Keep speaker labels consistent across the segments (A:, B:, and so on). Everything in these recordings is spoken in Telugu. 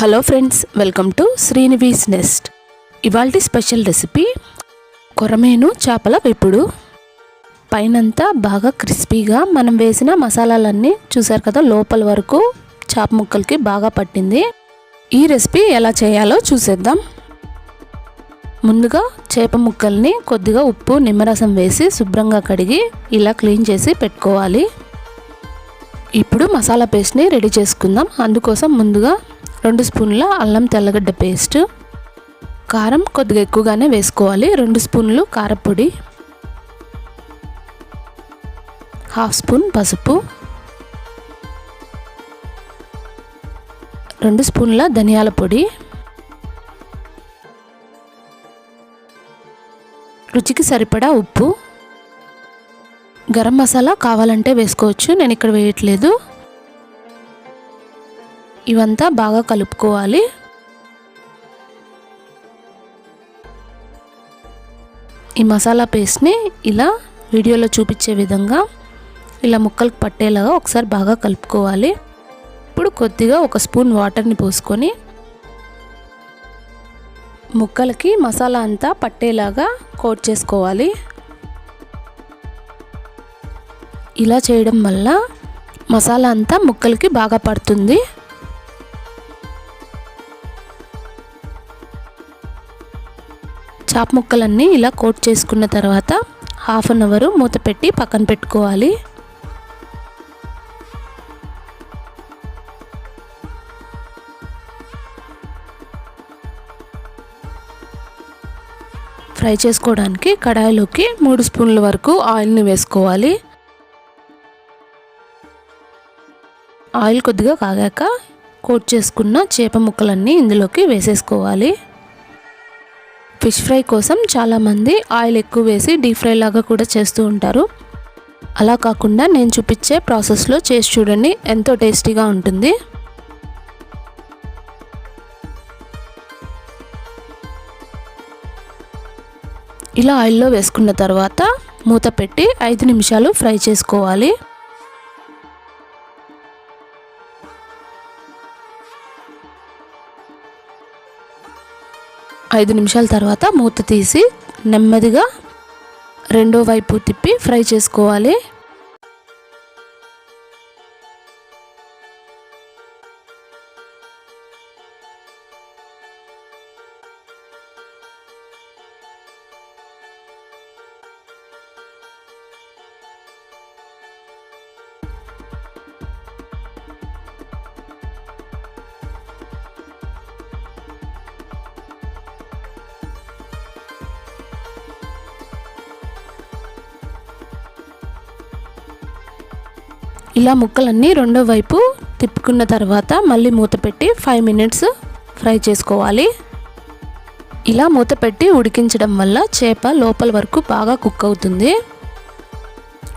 A: Hello friends welcome to Srinivees nest. ఇవాల్టి స్పెషల్ రెసిపీ కొరమేను చేపల వేపుడు. పైనంతా బాగా క్రిస్పీగా మనం వేసిన మసాలాలన్నీ చూసారు కదా లోపల వరకు చేప ముక్కలకి బాగా పట్టింది. ఈ రెసిపీ ఎలా చేయాలో చూసేద్దాం. ముందుగా చేప ముక్కల్ని కొద్దిగా ఉప్పు నిమ్మరసం వేసి శుభ్రంగా కడిగి ఇలా క్లీన్ చేసి పెట్టుకోవాలి. ఇప్పుడు మసాలా పేస్ట్ని రెడీ చేసుకుందాం. అందుకోసం ముందుగా రెండు స్పూన్ల అల్లం తెల్లగడ్డ పేస్ట్ కారం కొద్దిగా ఎక్కువగానే వేసుకోవాలి రెండు స్పూన్లు కారపొడి హాఫ్ స్పూన్ పసుపు రెండు స్పూన్ల ధనియాల పొడి. రుచికి సరిపడా ఉప్పు. గరం మసాలా కావాలంటే వేసుకోవచ్చు నేను ఇక్కడ వేయట్లేదు. ఇవంతా బాగా కలుపుకోవాలి. ఈ మసాలా పేస్ట్ని ఇలా వీడియోలో చూపించే విధంగా ఇలా ముక్కలకు పట్టేలాగా ఒకసారి బాగా కలుపుకోవాలి. ఇప్పుడు కొద్దిగా ఒక స్పూన్ వాటర్ని పోసుకొని ముక్కలకి మసాలా అంతా పట్టేలాగా కోట్ చేసుకోవాలి. ఇలా చేయడం వల్ల మసాలా అంతా ముక్కలకి బాగా పడుతుంది. చాప్ ముక్కలన్నీ ఇలా కోట్ చేసుకున్న తర్వాత హాఫ్ అన్ అవర్ మూత పెట్టి పక్కన పెట్టుకోవాలి. ఫ్రై చేసుకోవడానికి కడాయిలోకి మూడు స్పూన్ల వరకు ఆయిల్ని వేసుకోవాలి. ఆయిల్ కొద్దిగా కాగాక కోట్ చేసుకున్న చేప ముక్కలన్నీ ఇందులోకి వేసేసుకోవాలి. ఫిష్ ఫ్రై కోసం చాలామంది ఆయిల్ ఎక్కువ వేసి డీప్ ఫ్రై లాగా కూడా చేస్తూ ఉంటారు. అలా కాకుండా నేను చూపించే ప్రాసెస్లో చేసి చూడండి ఎంతో టేస్టీగా ఉంటుంది. ఇలా ఆయిల్లో వేసుకున్న తర్వాత మూత పెట్టి ఐదు నిమిషాలు ఫ్రై చేసుకోవాలి. ఐదు నిమిషాల తర్వాత మూత తీసి నెమ్మదిగా రెండో వైపు తిప్పి ఫ్రై చేసుకోవాలి. ఇలా ముక్కలన్నీ రెండో వైపు తిప్పుకున్న తర్వాత మళ్ళీ మూత పెట్టి ఫైవ్ మినిట్స్ ఫ్రై చేసుకోవాలి. ఇలా మూత పెట్టి ఉడికించడం వల్ల చేప లోపల వరకు బాగా కుక్ అవుతుంది.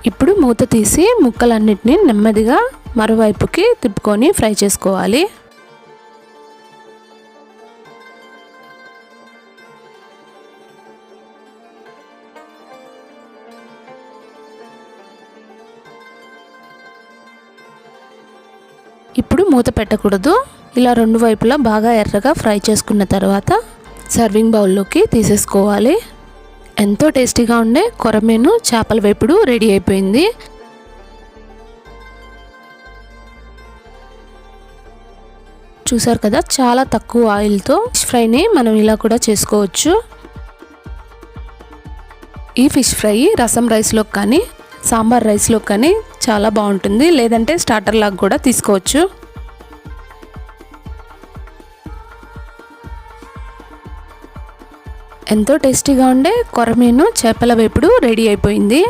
A: ఇప్పుడు మూత తీసి ముక్కలన్నిటిని నెమ్మదిగా మరోవైపుకి తిప్పుకొని ఫ్రై చేసుకోవాలి. ఇప్పుడు మూత పెట్టకూడదు. ఇలా రెండు వైపులా బాగా ఎర్రగా ఫ్రై చేసుకున్న తర్వాత సర్వింగ్ బౌల్లోకి తీసేసుకోవాలి. ఎంతో టేస్టీగా ఉండే కొరమేను చేపల వేపుడు రెడీ అయిపోయింది. చూసారు కదా చాలా తక్కువ ఆయిల్తో ఫిష్ ఫ్రైని మనం ఇలా కూడా చేసుకోవచ్చు. ఈ ఫిష్ ఫ్రై రసం రైస్లో కానీ సాంబార్ రైస్లో కానీ చాలా బాగుంటుంది. లేదంటే స్టార్టర్ లాగా కూడా తీసుకోవచ్చు. ఎంతో టేస్టీగా ఉండే కొరమీను చేపల వేపుడు రెడీ అయిపోయింది.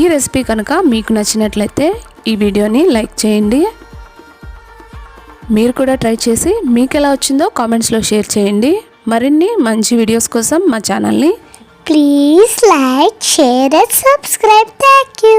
A: ఈ రెసిపీ కనుక మీకు నచ్చినట్లయితే ఈ వీడియోని లైక్ చేయండి. మీరు కూడా ట్రై చేసి మీకు ఎలా వచ్చిందో కామెంట్స్లో షేర్ చేయండి. మరిన్ని మంచి వీడియోస్ కోసం మా ఛానల్ని
B: please like share and subscribe thank you